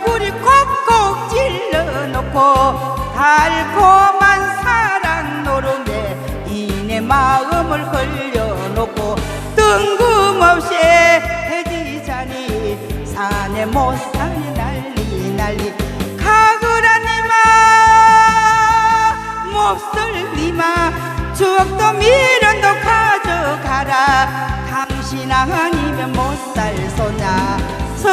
옆구리 콕콕 찔러놓고 달콤한 사랑 노름에 이내 마음을 흘려놓고 뜬금없이 해지자니 산에 못 사니 난리 난리. 가그라니마 몹쓸리마. 추억도 미련도 가져가라. 당신 소냐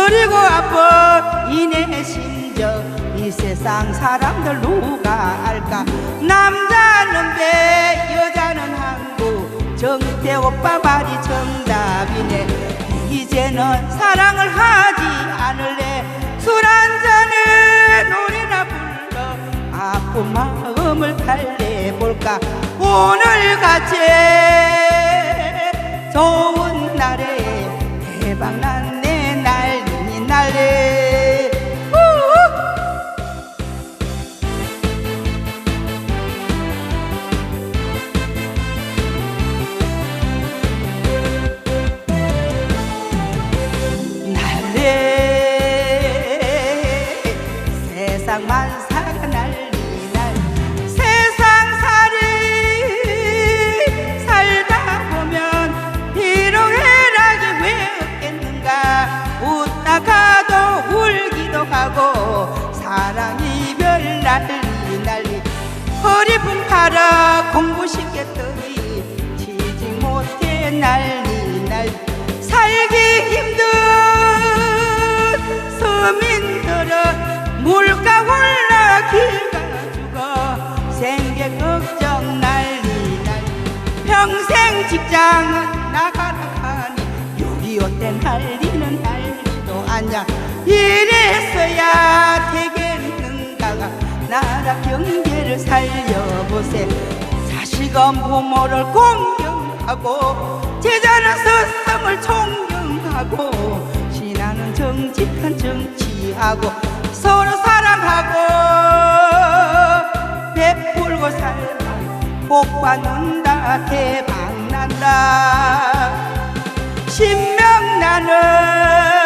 서리고 아픈 이내 심정 이 세상 사람들 누가 알까? 남자는 배 여자는 한국. 정태 오빠 말이 정답이네. 이제는 사랑을 하지 않을래. 술 한잔에 노래나 불러. 아픈 마음을 달래볼까? 오늘같이 좋은 날에 이별 난리 허리뿐 팔아 공부 시켰더니 취직 못해 난리 난리 살기 힘든 서민들은 물가 올라 길가 죽어 생계 걱정 난리 난리 평생 직장은 나가라 하니 6.25때 난리는 난리도 아냐 이래서야 되겠는가가 나라 경제를 살려보세. 자식은 부모를 공경하고 제자는 스승을 존경하고 신하는 정직한 정치하고 서로 사랑하고 베풀고 살면 복 받는다 대박 난다. 신명 나는